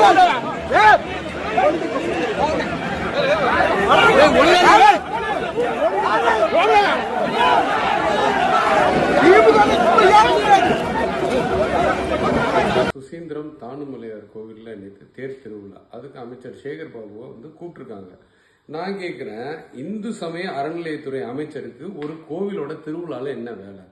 ஒழுங்கா சுசீந்திரம் தானுமலையார் கோவிலில் நேற்று தேர் திருவிழா. அதுக்கு அமைச்சர் சேகர் பாபுவை வந்து கூப்பிட்டுருக்காங்க. நான் கேட்குறேன் இந்து சமய அறநிலையத்துறை அமைச்சருக்கு ஒரு கோவிலோட திருவிழாவில் என்ன வேலை?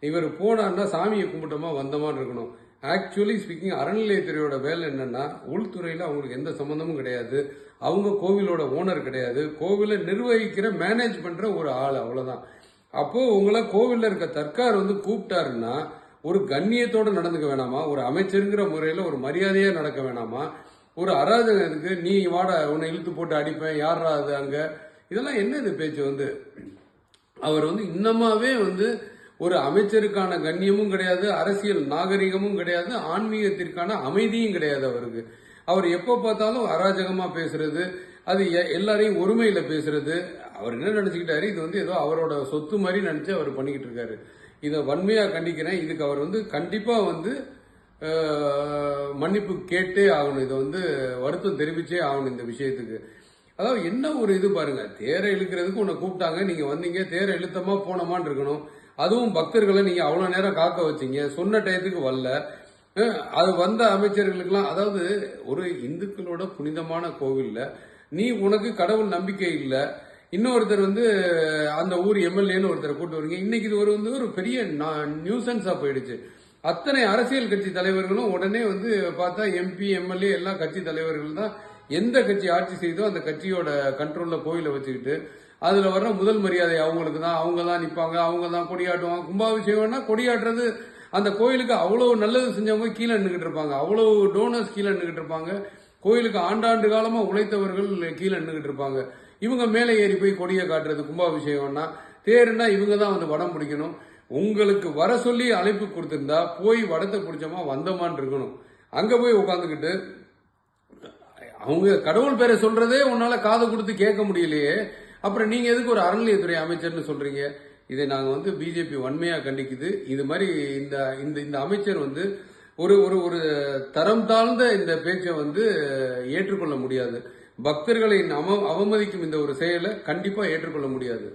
இவர் போனார்னா சாமியை கும்பிட்டோமா வந்தோமான்னு இருக்கணும். ஆக்சுவலி ஸ்பீக்கிங் அறநிலையத்துறையோட வேலை என்னன்னா உள்துறையில் அவங்களுக்கு எந்த சம்மந்தமும் கிடையாது. அவங்க கோவிலோட ஓனர் கிடையாது. கோவிலை நிர்வகிக்கிற மேனேஜ் பண்ணுற ஒரு ஆள் அவ்வளோதான் அப்போது உங்களை கோவிலில் இருக்க தற்கார் வந்து கூப்பிட்டாருன்னா ஒரு கண்ணியத்தோடு நடந்துக்க வேணாமா? ஒரு அமைச்சருங்கிற முறையில் ஒரு மரியாதையாக நடக்க வேணாமா? ஒரு அராஜகத்துக்கு நீ வாட உன்னை இழுத்து போட்டு அடிப்பேன் யாரா அது அங்கே? இதெல்லாம் என்ன இது பேச்சு வந்து? அவர் வந்து இன்னமாவே வந்து ஒரு அமைச்சருக்கான கண்ணியமும் கிடையாது அரசியல் நாகரிகமும் கிடையாது ஆன்மீகத்திற்கான அமைதியும் கிடையாது அவருக்கு. அவர் எப்போ பார்த்தாலும் அராஜகமாக பேசுறது அது எ- எல்லாரையும் ஒருமையில் பேசுறது. அவர் என்ன நினச்சிக்கிட்டாரு? இது வந்து ஏதோ அவரோட சொத்து மாதிரி நினச்சி அவர் பண்ணிக்கிட்டு இருக்காரு. இதை வன்மையாக கண்டிக்கிறேன். இதுக்கு அவர் வந்து கண்டிப்பாக வந்து மன்னிப்பு கேட்டே ஆகணும். இதை வந்து வருத்தம் தெரிவிச்சே ஆகணும் இந்த விஷயத்துக்கு. அதாவது என்ன ஒரு இது பாருங்க தேரை இழுக்கிறதுக்கு உன்னை கூப்பிட்டாங்க நீங்க வந்தீங்க தேரை இழுத்தமா போனோமான்னு இருக்கணும். அதுவும் பக்தர்களை நீங்க அவ்வளவு நேரம் காக்க வச்சீங்க சொன்ன டயத்துக்கு வரல. அது வந்த அமைச்சர்களுக்கெல்லாம் அதாவது ஒரு இந்துக்களோட புனிதமான கோவில்ல நீ உனக்கு கடவுள் நம்பிக்கை இல்லை இன்னொருத்தர் வந்து அந்த ஊர் எம்எல்ஏன்னு ஒருத்தரை கூட்டு வரீங்க. இன்னைக்கு இது ஒரு வந்து ஒரு பெரிய நியூசன்ஸா போயிடுச்சு. அத்தனை அரசியல் கட்சி தலைவர்களும் உடனே வந்து பார்த்தா எம்பி எம்எல்ஏ எல்லா கட்சி தலைவர்கள் தான் எந்த கட்சி ஆட்சி செய்தோ அந்த கட்சியோட கண்ட்ரோல்ல கோயிலை வச்சுக்கிட்டு அதுல வர்ற முதல் மரியாதை அவங்களுக்கு தான். அவங்க தான் நிப்பாங்க அவங்க தான் கொடியாட்டுவாங்க. கும்பாபிஷேகம்னா கொடியாட்டுறது அந்த கோயிலுக்கு அவ்வளவு நல்லது செஞ்சவங்க கீழே நின்றுட்டு இருப்பாங்க. அவ்வளவு டோனர்ஸ் கீழே நின்றுட்டு இருப்பாங்க. கோயிலுக்கு ஆண்டாண்டு காலமா உழைத்தவர்கள் கீழே நின்றுட்டு இருப்பாங்க. இவங்க மேலே ஏறி போய் கொடியை காட்டுறது கும்பாபிஷேகம்னா தேருன்னா இவங்க தான் வந்து வடம் பிடிக்கணும். உங்களுக்கு வர சொல்லி அழைப்பு கொடுத்துருந்தா போய் வடத்தை பிடிச்சோமா வந்தோமான்னு இருக்கணும். அங்கே போய் உட்காந்துக்கிட்டு அவங்க கடவுள் பேரை சொல்றதே உன்னால காது கொடுத்து கேட்க முடியலையே. அப்புறம் நீங்க எதுக்கு ஒரு அறநிலையத்துறை அமைச்சர்னு சொல்றீங்க? இதை நாங்கள் வந்து பிஜேபி வன்மையாக கண்டிக்குது. இது மாதிரி இந்த இந்த இந்த அமைச்சர் வந்து ஒரு ஒரு ஒரு தரம் தாழ்ந்த இந்த பேச்சை வந்து ஏற்றுக்கொள்ள முடியாது. பக்தர்களை அவமதிக்கும் இந்த ஒரு செயலை கண்டிப்பாக ஏற்றுக்கொள்ள முடியாது.